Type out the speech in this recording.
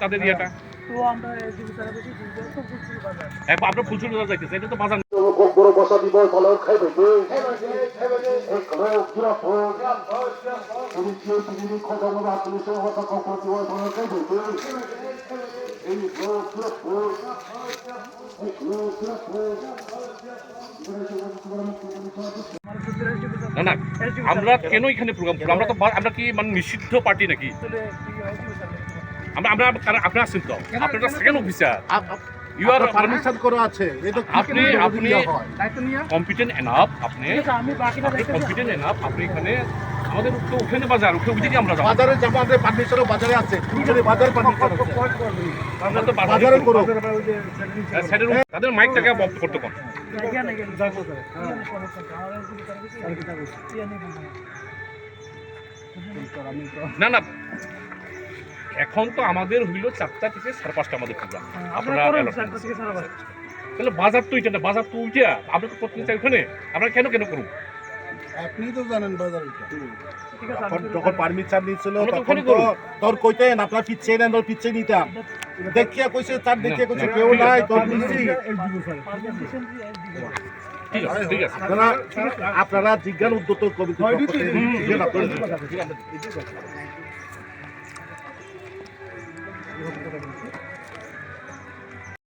তাদের ইয়েটা? আপনার বাজার যাইতেছে এটা তো বাজার খুব বড় বসা দিব খাইবে স্যার না না আমরা কেন এখানে প্রোগ্রাম করব? আমরা তো আমরা কি মানে নিষিদ্ধ পার্টি নাকি? আমরা আমরা আপনি আছেন তো? আপনি second officer you are permission করা আছে। এই আপনি আপনি কম্পিটেন্ট এনাফ আপনি কম্পিটেন্ট এনাফ আপনি এখানে আমাদের তো ওখানে বাজার ওখানে ওই আমরা যাব বাজারে যাব আমাদের পারমিশনও বাজারে আছে। বাজার পারমিশন আমরা তো বাজারে বাজারে করো। সাইডের উপর- তাদের মাইকটাকে বন্ধ করতে কোন না না। এখন তো আমাদের হইল চারটা থেকে সাড়ে পাঁচটা আমাদের প্রোগ্রাম আপনারা আপনারা করুন করুন। তাহলে বাজার তো এটা না বাজার তো উঠে আমরা তো করতে চাই ওখানে আমরা কেন কেন করব আপনি তো জানেন বাজার যখন আমরা তো তখন তো তোর কইতেন আপনার পিছিয়ে নেন তোর পিছিয়ে নিতাম দেখিয়া কইছে তার দেখিয়া কইছে কেউ নাই আছে। তোর পারমিশন দিয়ে এসডিপি ঠিক 이거 뭐라 그러지?